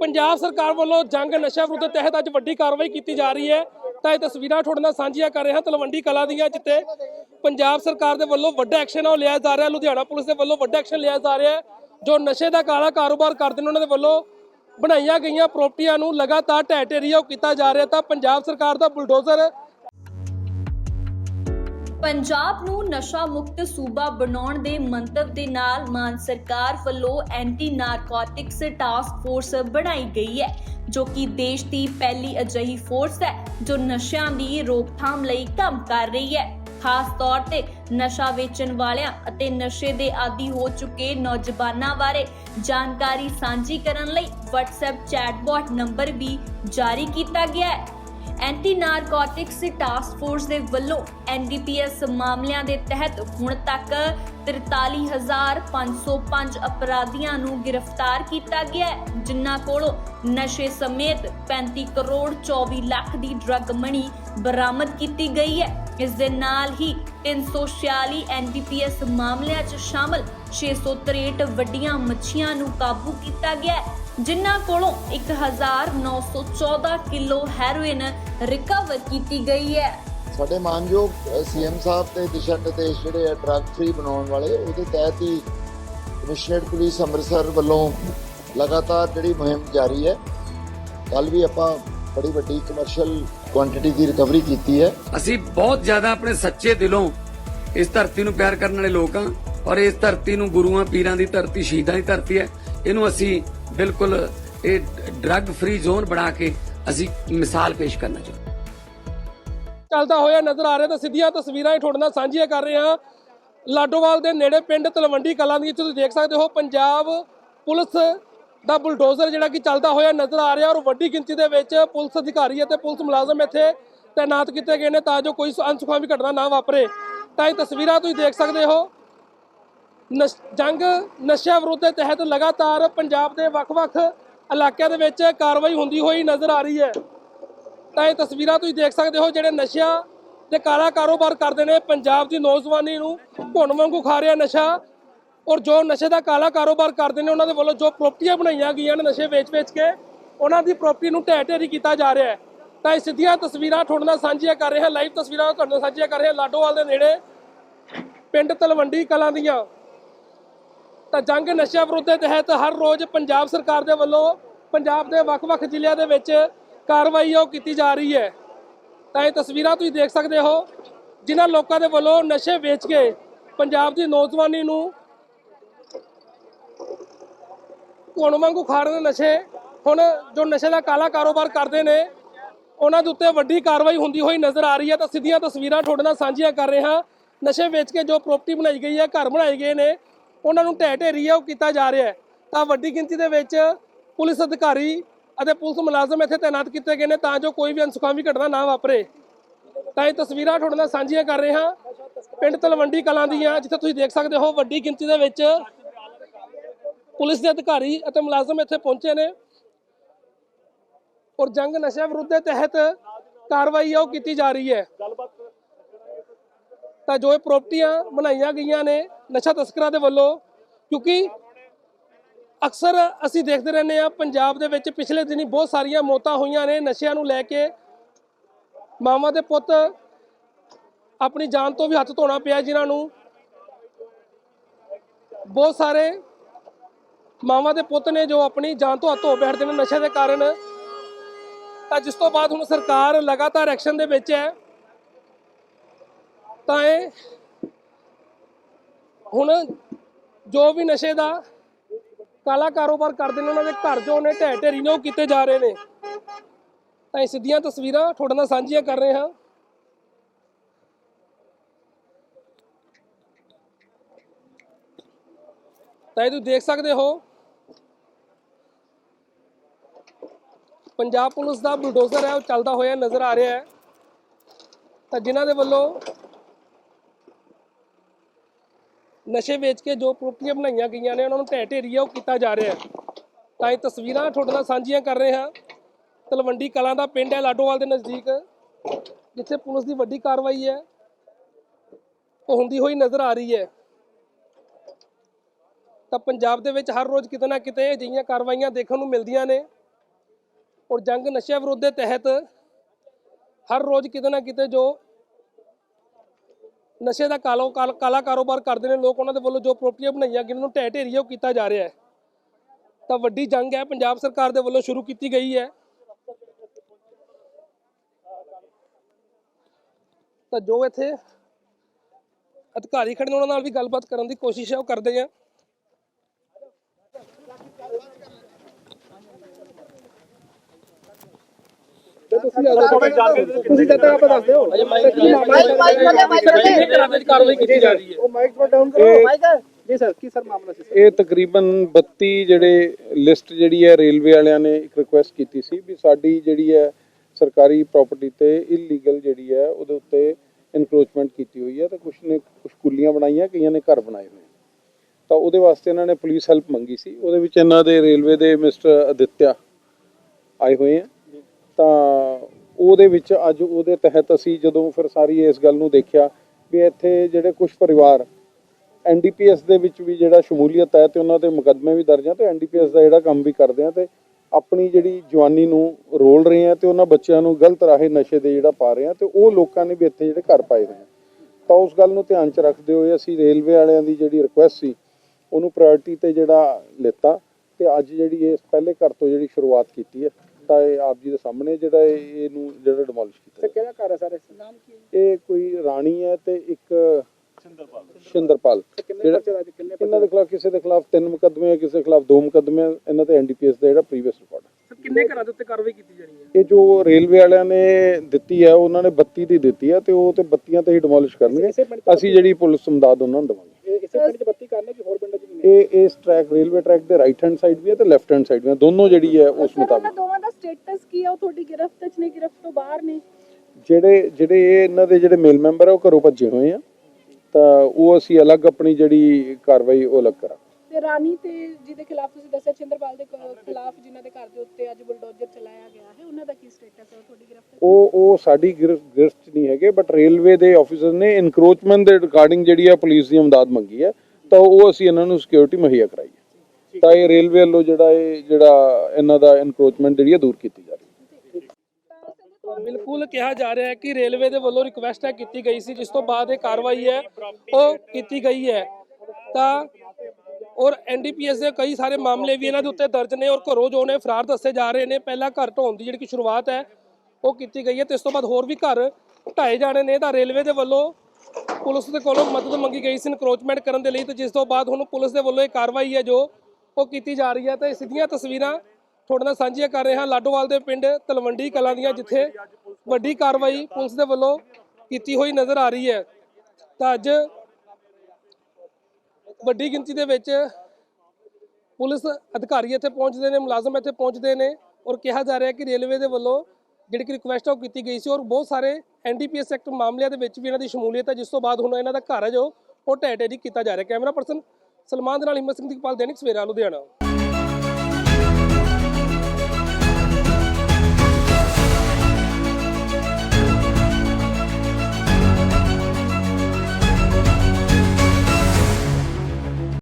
ਪੰਜਾਬ ਸਰਕਾਰ ਵੱਲੋਂ ਜੰਗ ਨਸ਼ਾ ਵਿਰੁੱਧ ਤਹਿਤ ਅੱਜ ਵੱਡੀ ਕਾਰਵਾਈ ਕੀਤੀ ਜਾ ਰਹੀ ਹੈ। ਤਾਂ ਇਹ ਤਸਵੀਰਾਂ ਤੁਹਾਡੇ ਨਾਲ ਸਾਂਝੀਆਂ ਕਰ ਰਿਹਾ ਤਲਵੰਡੀ ਕਲਾ ਦੀਆਂ, ਜਿੱਥੇ ਪੰਜਾਬ ਸਰਕਾਰ ਦੇ ਵੱਲੋਂ ਵੱਡਾ ਐਕਸ਼ਨ ਆ ਉਹ ਲਿਆ ਜਾ ਰਿਹਾ, ਲੁਧਿਆਣਾ ਪੁਲਿਸ ਦੇ ਵੱਲੋਂ ਵੱਡਾ ਐਕਸ਼ਨ ਲਿਆ ਜਾ ਰਿਹਾ ਜੋ ਨਸ਼ੇ ਦਾ ਕਾਲਾ ਕਾਰੋਬਾਰ ਕਰਦੇ ਨੇ, ਉਹਨਾਂ ਦੇ ਵੱਲੋਂ ਬਣਾਈਆਂ ਗਈਆਂ ਪ੍ਰਾਪਰਟੀਆਂ ਨੂੰ ਲਗਾਤਾਰ ਢਹਿ ਢੇਰੀ ਕੀਤਾ ਜਾ ਰਿਹਾ ਤਾਂ ਪੰਜਾਬ ਸਰਕਾਰ ਦਾ ਬੁਲਡੋਜ਼ਰ ਪੰਜਾਬ ਨੂੰ ਨਸ਼ਾ ਮੁਕਤ ਸੂਬਾ ਬਣਾਉਣ ਦੇ ਮੰਤਵ ਦੇ ਨਾਲ ਮਾਨ ਸਰਕਾਰ ਵੱਲੋਂ ਐਂਟੀ ਨਾਰਕੋਟਿਕਸ ਟਾਸਕ ਫੋਰਸ ਬਣਾਈ ਗਈ ਹੈ, ਜੋ ਕਿ ਦੇਸ਼ ਦੀ ਪਹਿਲੀ ਅਜਿਹੀ ਫੋਰਸ ਹੈ, ਜੋ ਨਸ਼ਿਆਂ ਦੀ ਰੋਕਥਾਮ ਲਈ ਕੰਮ ਕਰ ਰਹੀ ਹੈ। ਖਾਸ ਤੌਰ ਤੇ ਨਸ਼ਾ ਵੇਚਣ ਵਾਲਿਆਂ ਅਤੇ ਨਸ਼ੇ ਦੇ ਆਦੀ ਹੋ ਚੁੱਕੇ ਨੌਜਵਾਨਾਂ ਬਾਰੇ ਜਾਣਕਾਰੀ ਸਾਂਝੀ ਕਰਨ ਲਈ WhatsApp ਚੈਟਬੋਟ ਨੰਬਰ ਵੀ ਜਾਰੀ ਕੀਤਾ ਗਿਆ ਹੈ। ਐਂਟੀ ਨਾਰਕੋਟਿਕਸ ਟਾਸਕ ਫੋਰਸ ਦੇ ਵੱਲੋਂ ਐਨਡੀਪੀਐਸ ਮਾਮਲਿਆਂ ਦੇ ਤਹਿਤ ਹੁਣ ਤੱਕ 43505 ਅਪਰਾਧੀਆਂ ਨੂੰ ਗ੍ਰਿਫਤਾਰ ਕੀਤਾ ਗਿਆ ਜਿਨ੍ਹਾਂ ਕੋਲੋਂ ਨਸ਼ੇ ਸਮੇਤ 35 ਕਰੋੜ 24 ਲੱਖ ਦੀ ਡਰੱਗ ਮਣੀ ਬਰਾਮਦ ਕੀਤੀ ਗਈ ਹੈ। ਇਸ ਦੇ ਨਾਲ ਹੀ 346 ਐਨਡੀਪੀਐਸ ਮਾਮਲਿਆਂ 'ਚ ਸ਼ਾਮਲ 663 ਵੱਡੀਆਂ ਮੱਛੀਆਂ ਨੂੰ ਕਾਬੂ ਕੀਤਾ ਗਿਆ ਹੈ। ਜਿਨ੍ਹਾਂ ਕੋਲੋਂ 1914 ਕਿਲੋ ਹੈਰੋਇਨ ਰਿਕਵਰ ਕੀਤੀ ਗਈ ਹੈ। ਸਾਡੇ ਮਾਨਯੋਗ ਸੀਐਮ ਸਾਹਿਬ ਤੇ ਦਿਸ਼ਾ ਨਿਰਦੇਸ਼ ਜਿਹੜੇ ਆ ਡਰੱਗ ਫ੍ਰੀ ਬਣਾਉਣ ਵਾਲੇ ਉਹਦੇ ਤਹਿਤ ਹੀ ਕਮਿਸ਼ਨਰੇਟ ਪੁਲਿਸ ਅੰਮ੍ਰਿਤਸਰ ਵੱਲੋਂ ਲਗਾਤਾਰ ਜਿਹੜੀ ਮੁਹਿੰਮ ਜਾਰੀ ਹੈ ਕੱਲ ਵੀ ਆਪਾਂ ਬੜੀ ਵੱਡੀ ਕਮਰਸ਼ੀਅਲ ਕੁਆਂਟੀਟੀ ਦੀ ਰਿਕਵਰੀ ਕੀਤੀ ਹੈ। ਅਸੀਂ ਬਹੁਤ ਜ਼ਿਆਦਾ ਆਪਣੇ ਸੱਚੇ ਦਿਲੋਂ ਇਸ ਧਰਤੀ ਨੂੰ ਪਿਆਰ ਕਰਨ ਵਾਲੇ ਲੋਕ ਹਾਂ ਔਰ ਇਸ ਧਰਤੀ ਨੂੰ ਗੁਰੂਆਂ ਪੀਰਾਂ ਦੀ ਧਰਤੀ ਸ਼ਹੀਦਾਂ ਦੀ ਧਰਤੀ ਹੈ। ਇਹਨੂੰ ਅਸੀਂ ਬਿਲਕੁਲ ਇਹ ਡਰੱਗ ਫ੍ਰੀ ਜ਼ੋਨ ਬਣਾ ਕੇ ਅਸੀਂ ਮਿਸਾਲ ਪੇਸ਼ ਕਰਨਾ ਚਾਹੁੰਦੇ ਚੱਲਦਾ ਹੋਇਆ ਨਜ਼ਰ ਆ ਰਿਹਾ ਤਾਂ ਸਿੱਧੀਆਂ ਤਸਵੀਰਾਂ ਹੀ ਤੁਹਾਡੇ ਨਾਲ ਸਾਂਝੀਆਂ ਕਰ ਰਹੇ ਹਾਂ। ਲਾਡੋਵਾਲ ਦੇ ਨੇੜੇ ਪਿੰਡ ਤਲਵੰਡੀ ਕਲਾਂ ਦੀ ਤੁਸੀਂ ਦੇਖ ਸਕਦੇ ਹੋ, ਪੰਜਾਬ ਪੁਲਿਸ ਦਾ ਬੁਲਡੋਜ਼ਰ ਜਿਹੜਾ ਕਿ ਚੱਲਦਾ ਹੋਇਆ ਨਜ਼ਰ ਆ ਰਿਹਾ ਔਰ ਵੱਡੀ ਗਿਣਤੀ ਦੇ ਵਿੱਚ ਪੁਲਿਸ ਅਧਿਕਾਰੀ ਅਤੇ ਪੁਲਿਸ ਮੁਲਾਜ਼ਮ ਇੱਥੇ ਤਾਇਨਾਤ ਕੀਤੇ ਗਏ ਨੇ ਤਾਂ ਜੋ ਕੋਈ ਅਨਸੁਖਾਵੀ ਘਟਨਾ ਨਾ ਵਾਪਰੇ। ਤਾਂ ਇਹ ਤਸਵੀਰਾਂ ਤੁਸੀਂ ਦੇਖ ਸਕਦੇ ਹੋ। ਜੰਗ ਨਸ਼ਾ ਵਿਰੁੱਧ ਦੇ ਤਹਿਤ ਲਗਾਤਾਰ ਪੰਜਾਬ ਦੇ ਵੱਖ-ਵੱਖ ਇਲਾਕਿਆਂ ਦੇ ਵਿੱਚ ਕਾਰਵਾਈ ਹੁੰਦੀ ਹੋਈ ਨਜ਼ਰ ਆ ਰਹੀ ਹੈ। ਤਾਂ ਇਹ ਤਸਵੀਰਾਂ ਤੁਸੀਂ ਦੇਖ ਸਕਦੇ ਹੋ, ਜਿਹੜੇ ਨਸ਼ਿਆਂ ਤੇ ਕਾਲਾ ਕਾਰੋਬਾਰ ਕਰਦੇ ਨੇ। ਪੰਜਾਬ ਦੀ ਨੌਜਵਾਨੀ ਨੂੰ ਭੁੰਨ ਵਾਂਗੂ ਖਾ ਰਿਹਾ ਨਸ਼ਾ ਔਰ ਜੋ ਨਸ਼ੇ ਦਾ ਕਾਲਾ ਕਾਰੋਬਾਰ ਕਰਦੇ ਨੇ, ਉਹਨਾਂ ਦੇ ਵੱਲੋਂ ਜੋ ਪ੍ਰਾਪਰਟੀਆਂ ਬਣਾਈਆਂ ਗਈਆਂ ਨੇ ਨਸ਼ੇ ਵੇਚ-ਵੇਚ ਕੇ, ਉਹਨਾਂ ਦੀ ਪ੍ਰਾਪਰਟੀ ਨੂੰ ਢਹਿ ਢੇਰੀ ਕੀਤਾ ਜਾ ਰਿਹਾ ਹੈ। ਤਾਂ ਇਹ ਸਿੱਧੀਆਂ ਤਸਵੀਰਾਂ ਤੁਹਾਡੇ ਨਾਲ ਸਾਂਝੀਆਂ ਕਰ ਰਹੇ ਹਾਂ ਲਾਈਵ ਤਸਵੀਰਾਂ ਤੁਹਾਡੇ ਨਾਲ ਸਾਂਝੀਆਂ ਕਰ ਰਹੇ ਹਾਂ ਲਾਡੋਵਾਲ ਦੇ ਨੇੜੇ, ਪਿੰਡ ਤਲਵੰਡੀ ਕਲਾਂ ਦੀਆਂ। ਤਾਂ ਜੰਗ ਨਸ਼ਾ ਵਿਰੁੱਧ ਦੇ ਤਹਿਤ ਹਰ ਰੋਜ਼ ਪੰਜਾਬ ਸਰਕਾਰ ਦੇ ਵੱਲੋਂ ਪੰਜਾਬ ਦੇ ਵੱਖ-ਵੱਖ ਜ਼ਿਲ੍ਹਿਆਂ ਦੇ ਵਿੱਚ ਕਾਰਵਾਈ ਉਹ ਕੀਤੀ ਜਾ ਰਹੀ ਹੈ। ਤਾਂ ਇਹ ਤਸਵੀਰਾਂ ਤੁਸੀਂ ਦੇਖ ਸਕਦੇ ਹੋ, ਜਿਨ੍ਹਾਂ ਲੋਕਾਂ ਦੇ ਵੱਲੋਂ ਨਸ਼ੇ ਵੇਚ ਕੇ ਪੰਜਾਬ ਦੀ ਨੌਜਵਾਨੀ ਨੂੰ ਕੋਣ ਵਾਂਗੂ ਖਾ ਨਸ਼ੇ, ਹੁਣ ਜੋ ਨਸ਼ੇ ਦਾ ਕਾਲਾ ਕਾਰੋਬਾਰ ਕਰਦੇ ਨੇ, ਉਹਨਾਂ ਦੇ ਉੱਤੇ ਵੱਡੀ ਕਾਰਵਾਈ ਹੁੰਦੀ ਹੋਈ ਨਜ਼ਰ ਆ ਰਹੀ ਹੈ। ਤਾਂ ਸਿੱਧੀਆਂ ਤਸਵੀਰਾਂ ਤੁਹਾਡੇ ਨਾਲ ਸਾਂਝੀਆਂ ਕਰ ਰਹੇ। ਹਾਂ ਨਸ਼ੇ ਵੇਚ ਕੇ ਜੋ ਪ੍ਰਾਪਰਟੀ ਬਣਾਈ ਗਈ ਹੈ, ਘਰ ਬਣਾਏ ਗਏ ਨੇ ਉਹਨਾਂ ਨੂੰ ਢਹਿ ਢੇਰੀ ਹੈ ਉਹ ਕੀਤਾ ਜਾ ਰਿਹਾ ਹੈ। ਤਾਂ ਵੱਡੀ ਗਿਣਤੀ ਦੇ ਵਿੱਚ ਪੁਲਿਸ ਅਧਿਕਾਰੀ ਅਤੇ ਪੁਲਿਸ ਮੁਲਾਜ਼ਮ ਇੱਥੇ ਤਾਇਨਾਤ ਕੀਤੇ ਗਏ ਨੇ, ਤਾਂ ਜੋ ਕੋਈ ਵੀ ਅਨਸੁਖਾਵੀ ਘਟਨਾ ਨਾ ਵਾਪਰੇ। ਤਾਂ ਇਹ ਤਸਵੀਰਾਂ ਤੁਹਾਡੇ ਨਾਲ ਸਾਂਝੀਆਂ ਕਰ ਰਹੇ ਹਾਂ। ਪਿੰਡ ਤਲਵੰਡੀ ਕਲਾਂ ਦੀਆਂ, ਜਿੱਥੇ ਤੁਸੀਂ ਦੇਖ ਸਕਦੇ ਹੋ, ਵੱਡੀ ਗਿਣਤੀ ਦੇ ਵਿੱਚ ਪੁਲਿਸ ਦੇ ਅਧਿਕਾਰੀ ਅਤੇ ਮੁਲਾਜ਼ਮ ਇੱਥੇ ਪਹੁੰਚੇ ਨੇ। ਔਰ ਜੰਗ ਨਸ਼ਾ ਵਿਰੁੱਧ ਦੇ ਤਹਿਤ ਕਾਰਵਾਈ ਆ, ਉਹ ਕੀਤੀ ਜਾ ਰਹੀ ਹੈ। ਤਾਂ ਜੋ ਇਹ ਪ੍ਰਾਪਰਟੀਆਂ ਬਣਾਈਆਂ ਗਈਆਂ ਨੇ ਨਸ਼ਾ ਤਸਕਰਾਂ ਦੇ ਵੱਲੋਂ, ਕਿਉਂਕਿ ਅਕਸਰ ਅਸੀਂ ਦੇਖਦੇ ਰਹਿੰਦੇ ਆ ਪੰਜਾਬ ਦੇ ਵਿੱਚ ਪਿਛਲੇ ਦਿਨੀ ਬਹੁਤ ਸਾਰੀਆਂ ਮੌਤਾਂ ਹੋਈਆਂ ਨੇ, ਨਸ਼ਿਆਂ ਨੂੰ ਲੈ ਕੇ ਮਾਵਾਂ ਦੇ ਪੁੱਤ ਆਪਣੀ ਜਾਨ ਤੋਂ ਵੀ ਹੱਥ ਧੋਣਾ ਪਿਆ ਜਿਨ੍ਹਾਂ ਨੂੰ। ਬਹੁਤ ਸਾਰੇ ਮਾਵਾਂ ਦੇ ਪੁੱਤ ਨੇ ਜੋ ਆਪਣੀ ਜਾਨ ਤੋਂ ਹੱਥ ਧੋ ਬੈਠਦੇ ਨੇ ਨਸ਼ੇ ਦੇ ਕਾਰਨ। ਤਾਂ ਜਿਸ ਤੋਂ ਬਾਅਦ ਹੁਣ ਸਰਕਾਰ ਲਗਾਤਾਰ ਐਕਸ਼ਨ ਦੇ ਵਿੱਚ ਹੈ। ਤਾਂ ਇਹ ਹੁਣ ਜੋ ਵੀ ਨਸ਼ੇ ਦਾ ਕਾਲਾ ਕਾਰੋਬਾਰ ਕਰਦੇ ਨੇ, ਉਹਨਾਂ ਦੇ ਘਰ ਜੋ ਨੇ ਢਹਿ ਢੇਰੀ ਨੇ, ਉਹ ਕੀਤੇ ਜਾ ਰਹੇ ਨੇ। ਤਾਂ ਇਹ ਸਿੱਧੀਆਂ ਤਸਵੀਰਾਂ ਤੁਹਾਡੇ ਨਾਲ ਸਾਂਝੀਆਂ ਕਰ ਰਹੇ ਹਾਂ। ਤਾਂ ਇਹ ਤੁਸੀਂ ਦੇਖ ਸਕਦੇ ਹੋ। ਪੰਜਾਬ ਪੁਲਿਸ ਦਾ ਬੁਲਡੋਜ਼ਰ ਹੈ, ਉਹ ਚੱਲਦਾ ਹੋਇਆ ਨਜ਼ਰ ਆ ਰਿਹਾ ਹੈ। ਤਾਂ ਜਿਨ੍ਹਾਂ ਦੇ ਵੱਲੋਂ ਨਸ਼ੇ ਵੇਚ ਕੇ ਜੋ ਪ੍ਰਾਪਰਟੀਆਂ ਬਣਾਈਆਂ ਗਈਆਂ ਨੇ, ਉਹਨਾਂ ਨੂੰ ਢਹਿ ਢੇਰੀ ਆ ਉਹ ਕੀਤਾ ਜਾ ਰਿਹਾ ਹੈ। ਤਾਂ ਇਹ ਤਸਵੀਰਾਂ ਤੁਹਾਡੇ ਨਾਲ ਸਾਂਝੀਆਂ ਕਰ ਰਹੇ ਹਾਂ। ਤਲਵੰਡੀ ਕਲਾਂ ਦਾ ਪਿੰਡ ਹੈ, ਲਾਡੋਵਾਲ ਦੇ ਨਜ਼ਦੀਕ, ਜਿੱਥੇ ਪੁਲਿਸ ਦੀ ਵੱਡੀ ਕਾਰਵਾਈ ਹੈ। ਉਹ ਹੁੰਦੀ ਹੋਈ ਨਜ਼ਰ ਆ ਰਹੀ ਹੈ। ਤਾਂ ਪੰਜਾਬ ਦੇ ਵਿੱਚ ਹਰ ਰੋਜ਼ ਕਿਤੇ ਨਾ ਕਿਤੇ ਅਜਿਹੀਆਂ ਕਾਰਵਾਈਆਂ ਦੇਖਣ ਨੂੰ ਮਿਲਦੀਆਂ ਨੇ। ਔਰ ਜੰਗ ਨਸ਼ਿਆਂ ਵਿਰੁੱਧ ਦੇ ਤਹਿਤ ਹਰ ਰੋਜ਼ ਕਿਤੇ ਨਾ ਕਿਤੇ ਜੋ ਨਸ਼ੇ ਦਾ ਕਾਲੋ ਕਾਲ- ਕਾਲਾ ਕਾਰੋਬਾਰ ਕਰਦੇ ਨੇ, ਲੋਕ ਉਹਨਾਂ ਦੇ ਵੱਲੋਂ ਜੋ ਪ੍ਰੋਪਰਟੀਆਂ ਬਣਾਈਆਂ ਗਈਆਂ ਨੂੰ ਢਹਿ ਢੇਰੀ ਉਹ ਕੀਤਾ ਜਾ ਰਿਹਾ ਹੈ। ਤਾਂ ਵੱਡੀ ਜੰਗ ਹੈ, ਪੰਜਾਬ ਸਰਕਾਰ ਦੇ ਵੱਲੋਂ ਸ਼ੁਰੂ ਕੀਤੀ ਗਈ ਹੈ। ਤਾਂ ਜੋ ਇੱਥੇ ਅਧਿਕਾਰੀ ਖੜੇ ਨੇ ਉਹਨਾਂ ਨਾਲ ਵੀ ਗੱਲਬਾਤ ਕਰਨ ਦੀ ਕੋਸ਼ਿਸ਼ ਹੈ, ਉਹ ਕਰਦੇ ਆ। ਤੁਸੀਂ ਤਾਂ ਆਪ ਦੱਸ। ਦਿਓ ਅਜੇ ਮਾਈਕ ਕਾਰਵਾਈ ਕੀਤੀ ਜਾ ਰਹੀ ਹੈ? ਜੀ ਸਰ ਕੀ ਸਰ ਮਾਮਲਾ ਸੀ ਇਹ ਤਕਰੀਬਨ 32 ਜਿਹੜੇ ਲਿਸਟ ਜਿਹੜੀ ਹੈ ਰੇਲਵੇ ਵਾਲਿਆਂ ਨੇ ਇੱਕ ਰਿਕੁਐਸਟ ਕੀਤੀ ਸੀ ਵੀ ਸਾਡੀ ਜਿਹੜੀ ਹੈ ਸਰਕਾਰੀ ਪ੍ਰਾਪਰਟੀ ਤੇ ਇਲੀਗਲ ਜਿਹੜੀ ਹੈ ਉਹਦੇ ਉੱਤੇ ਇਨਕਰੋਚਮੈਂਟ ਕੀਤੀ ਹੋਈ ਹੈ ਤੇ ਕੁਝ ਨੇ ਕੁਝ ਕੁੱਲੀਆਂ ਬਣਾਈਆਂ ਕਈਆਂ ਨੇ ਘਰ ਬਣਾਏ ਹੋਏ। ਤਾਂ ਉਹਦੇ ਵਾਸਤੇ ਇਹਨਾਂ ਨੇ ਪੁਲਿਸ ਹੈਲਪ ਮੰਗੀ ਸੀ। ਉਹਦੇ ਵਿੱਚ ਇਹਨਾਂ ਦੇ ਰੇਲਵੇ ਦੇ ਮਿਸਟਰ ਅਦਿੱਤਿਆ ਆਏ ਹੋਏ ਆ। ਤਾਂ ਉਹਦੇ ਵਿੱਚ ਅੱਜ ਉਹਦੇ ਤਹਿਤ ਅਸੀਂ ਜਦੋਂ ਫਿਰ ਸਾਰੀ ਇਸ ਗੱਲ ਨੂੰ ਦੇਖਿਆ ਵੀ ਇੱਥੇ ਜਿਹੜੇ ਕੁਝ ਪਰਿਵਾਰ ਐਨਡੀਪੀਐਸ ਦੇ ਵਿੱਚ ਵੀ ਜਿਹੜਾ ਸ਼ਮੂਲੀਅਤ ਹੈ ਤੇ ਉਹਨਾਂ ਦੇ ਮੁਕੱਦਮੇ ਵੀ ਦਰਜ ਆ ਤੇ ਐਨਡੀਪੀਐਸ ਦਾ ਜਿਹੜਾ ਕੰਮ ਵੀ ਕਰਦੇ ਆ ਤੇ ਆਪਣੀ ਜਿਹੜੀ ਜਵਾਨੀ ਨੂੰ ਰੋਲ ਰਹੇ ਆ ਤੇ ਉਹਨਾਂ ਬੱਚਿਆਂ ਨੂੰ ਗਲਤ ਰਾਹੇ ਨਸ਼ੇ ਦੇ ਜਿਹੜਾ ਪਾ ਰਹੇ ਆ ਤੇ ਉਹ ਲੋਕਾਂ ਨੇ ਵੀ ਇੱਥੇ ਜਿਹੜੇ ਘਰ ਪਾਏ ਹੋਏ ਆ। ਤਾਂ ਉਸ ਗੱਲ ਨੂੰ ਧਿਆਨ 'ਚ ਰੱਖਦੇ ਹੋਏ ਅਸੀਂ ਰੇਲਵੇ ਵਾਲਿਆਂ ਦੀ ਜਿਹੜੀ ਰਿਕੁਐਸਟ ਸੀ, ਉਹਨੂੰ ਪ੍ਰਾਇੋਰਟੀ ਤੇ ਜਿਹੜਾ ਲਿੱਤਾ ਤੇ ਅੱਜ ਜਿਹੜੀ ਇਸ ਪਹਿਲੇ ਘਰ ਤੋਂ ਜਿਹੜੀ ਸ਼ੁਰੂਆਤ ਕੀਤੀ ਹੈ। ਤਾਂ ਇਹ ਆਪ ਜੀ ਦੇ ਸਾਹਮਣੇ ਜਿਹੜਾ ਇਹ- ਇਹਨੂੰ ਜਿਹੜਾ ਡਿਮੋਲਿਸ਼ ਕੀਤਾ ਕਿਹੜਾ ਘਰ ਹੈ ਸਰ? ਇਸ ਨਾਮ ਕੀ ਇਹ ਕੋਈ ਰਾਣੀ ਹੈ ਤੇ ਇੱਕ ਸ਼ਿੰਦਰਪਾਲ ਜਿਹੜਾ ਇਹਨਾਂ ਦੇ ਖਿਲਾਫ ਕਿਸੇ ਦੇ ਖਿਲਾਫ ਤਿੰਨ ਮੁਕੱਦਮੇ ਆ ਕਿਸੇ ਦੇ ਖਿਲਾਫ ਦੋ ਮੁਕੱਦਮੇ ਆ ਇਹਨਾਂ ਤੇ ਐਨਡੀਪੀਐਸ ਦਾ ਜਿਹੜਾ ਪ੍ਰੀਵੀਅਸ ਰਿਕਾਰਡ ਹੈ ਸਰ ਕਿੰਨੇ ਘਰਾਂ ਦੇ ਉੱਤੇ ਕਾਰਵਾਈ ਕੀਤੀ ਜਾਣੀ ਹੈ? ਇਹ ਜੋ ਰੇਲਵੇ ਵਾਲਿਆਂ ਨੇ ਦਿੱਤੀ ਹੈ ਉਹਨਾਂ ਨੇ 32 ਦੀ ਦਿੱਤੀ ਹੈ ਤੇ ਉਹ ਤੇ 32 ਤੇ ਹੀ ਡਿਮੋਲਿਸ਼ ਕਰਨਗੇ। ਅਸੀਂ ਜਿਹੜੀ ਪੁਲਿਸ ਸਮਦਾਦ ਉਹਨਾਂ ਨੂੰ ਦਵਾਂਗੇ। ਇਸੇ ਪਿੰਡ 'ਚ ਬੱਤੀ ਕਰਨੇ ਕਿ ਹੋਰ ਪਿੰਡਾਂ 'ਚ ਵੀ ਇਹ ਇਸ ਟਰੈਕ ਰੇਲਵੇ ਟਰੈਕ ਦੇ ਰਾਈਟ ਹੈਂਡ ਸਾਈਡ ਵੀ ਹੈ ਤੇ ਲੈਫਟ ਹੈਂਡ ਸਾਈਡ ਵੀ ਹੈ। ਦੋਨੋਂ ਜਿਹੜੀ ਹੈ ਉਸ ਮੁਤਾਬਕ। ਦੋਵਾਂ ਦਾ ਸਟੇਟਸ ਕੀ ਹੈ? ਉਹ ਤੁਹਾਡੀ ਗਿਰਫਤ ਵਿੱਚ ਨੇ ਗਿਰਫਤ ਤੋਂ ਬਾਹਰ ਨੇ। ਜਿਹੜੇ ਜਿਹੜੇ ਇਹ ਇਹਨਾਂ ਦੇ ਜਿਹੜੇ ਮੇਲ ਮੈਂਬਰ ਆ ਉਹ ਘਰੋਂ ਭੱਜੇ ਹੋਏ ਆ। ਤਾਂ ਉਹ ਅਸੀਂ ਅਲੱਗ ਆਪਣੀ ਜਿਹੜੀ ਕਾਰਵਾਈ ਉਹ ਅਲੱਗ ਕਰਾਂਗੇ। ਤੇ ਰਾਣੀ ਤੇ ਜਿਹਦੇ ਖਿਲਾਫ ਤੁਸੀਂ ਦੱਸਿਆ ਚਿੰਦਰਪਾਲ ਦੇ ਖਿਲਾਫ ਜਿਨ੍ਹਾਂ ਦੇ ਘਰ ਦੇ ਉੱਤੇ ਅੱਜ ਬੁਲਡੋਜ਼ਰ ਚਲਾਇਆ ਗਿਆ ਹੈ ਉਹਨਾਂ ਦਾ ਕੀ ਸਟੇਟਸ ਹੈ ਤੁਹਾਡੀ ਗਿਰਫਤ? ਉਹ ਉਹ ਸਾਡੀ ਗਿਰਫ- ਗਿਰਫਤ ਨਹੀਂ ਹੈਗੇ ਬਟ ਰੇਲਵੇ ਦੇ ਆਫੀਸਰ ਨੇ ਇਨਕਰੋਚਮੈਂਟ ਦੇ ਰਿਗਾਰਡਿੰਗ ਜਿਹੜੀ ਆ ਪੁਲਿਸ ਦੀ ਮਦਦ ਮੰਗੀ ਹੈ ਤਾਂ ਉਹ ਅਸੀਂ ਇਹਨਾਂ ਨੂੰ ਸਿਕਿਉਰਿਟੀ ਮੁਹੱਈਆ ਕਰਾਈ ਹੈ। ਤਾਂ ਇਹ ਰੇਲਵੇ ਵੱਲੋਂ ਜਿਹੜਾ ਇਹ ਜਿਹੜਾ ਇਹਨਾਂ ਦਾ ਇਨਕਰੋਚਮੈਂਟ ਜਿਹੜੀ ਆ ਦੂਰ ਕੀਤੀ ਜਾ ਰਹੀ ਹੈ। ਬਿਲਕੁਲ ਕਿਹਾ ਜਾ ਰਿਹਾ ਹੈ ਕਿ ਰੇਲਵੇ ਦੇ ਵੱਲੋਂ ਰਿਕੁਐਸਟ ਹੈ ਕੀਤੀ ਗਈ ਸੀ ਜਿਸ ਤੋਂ ਬਾਅਦ ਇਹ ਕਾਰਵਾਈ ਹੈ ਉਹ ਕੀਤੀ ਗਈ ਹੈ। ਤਾਂ ਔਰ ਐਨਡੀਪੀਐਸ ਦੇ ਕਈ ਸਾਰੇ ਮਾਮਲੇ ਵੀ ਇਹਨਾਂ ਦੇ ਉੱਤੇ ਦਰਜ ਨੇ ਔਰ ਘਰੋਂ ਜੋ ਨੇ ਫਰਾਰ ਦੱਸੇ ਜਾ ਰਹੇ ਨੇ, ਪਹਿਲਾਂ ਘਰ ਢੋਣ ਦੀ ਜਿਹੜੀ ਕਿ ਸ਼ੁਰੂਆਤ ਹੈ, ਉਹ ਕੀਤੀ ਗਈ ਹੈ ਤੇ ਇਸ ਤੋਂ ਬਾਅਦ ਹੋਰ ਵੀ ਘਰ ਢਾਏ ਜਾਣੇ ਨੇ ਤਾਂ ਰੇਲਵੇ ਦੇ ਵੱਲੋਂ ਪੁਲਿਸ ਦੇ ਕੋਲੋਂ ਮਦਦ ਮੰਗੀ ਗਈ ਸੀ ਇਨਕਰੋਚਮੈਂਟ ਕਰਨ ਦੇ ਲਈ ਤੇ ਜਿਸ ਤੋਂ ਬਾਅਦ ਹੁਣ ਪੁਲਿਸ ਦੇ ਵੱਲੋਂ ਇਹ ਕਾਰਵਾਈ ਹੈ ਜੋ ਉਹ ਕੀਤੀ ਜਾ ਰਹੀ ਹੈ ਤੇ ਸਿੱਧੀਆਂ ਤਸਵੀਰਾਂ ਤੁਹਾਡੇ ਨਾਲ ਸਾਂਝੀਆਂ ਕਰ ਰਹੇ ਹਾਂ। ਲਾਡੋਵਾਲ ਦੇ ਪਿੰਡ ਤਲਵੰਡੀ ਕਲਾਂ ਦੀਆਂ ਜਿੱਥੇ ਵੱਡੀ ਕਾਰਵਾਈ ਪੁਲਿਸ ਦੇ ਵੱਲੋਂ ਕੀਤੀ ਹੋਈ ਨਜ਼ਰ ਆ ਰਹੀ ਹੈ। ਤਾਂ ਅੱਜ ਵੱਡੀ ਗਿਣਤੀ ਦੇ ਵਿੱਚ ਪੁਲਿਸ ਅਧਿਕਾਰੀ ਇੱਥੇ ਪਹੁੰਚਦੇ ਨੇ, ਮੁਲਾਜ਼ਮ ਇੱਥੇ ਪਹੁੰਚਦੇ ਨੇ ਔਰ ਕਿਹਾ ਜਾ ਰਿਹਾ ਕਿ ਰੇਲਵੇ ਦੇ ਵੱਲੋਂ ਜਿਹੜੀ ਕਿ ਰਿਕੁਐਸਟ ਆ ਉਹ ਕੀਤੀ ਗਈ ਸੀ ਔਰ ਬਹੁਤ ਸਾਰੇ ਐਨਡੀਪੀਐਸ ਐਕਟ ਮਾਮਲਿਆਂ ਦੇ ਵਿੱਚ ਵੀ ਇਹਨਾਂ ਦੀ ਸ਼ਮੂਲੀਅਤ ਹੈ ਜਿਸ ਤੋਂ ਬਾਅਦ ਹੁਣ ਇਹਨਾਂ ਦਾ ਘਰ ਹੈ ਜੋ ਉਹ ਢਹਿ ਢੇਰੀ ਕੀਤਾ ਜਾ ਰਿਹਾ। ਕੈਮਰਾ ਪਰਸਨ ਸਲਮਾਨ ਦੇ ਨਾਲ ਹਿੰਮਤ ਸਿੰਘ ਦੀਪਾਲ, ਦੈਨਿਕ ਸਵੇਰਾ, ਲੁਧਿਆਣਾ।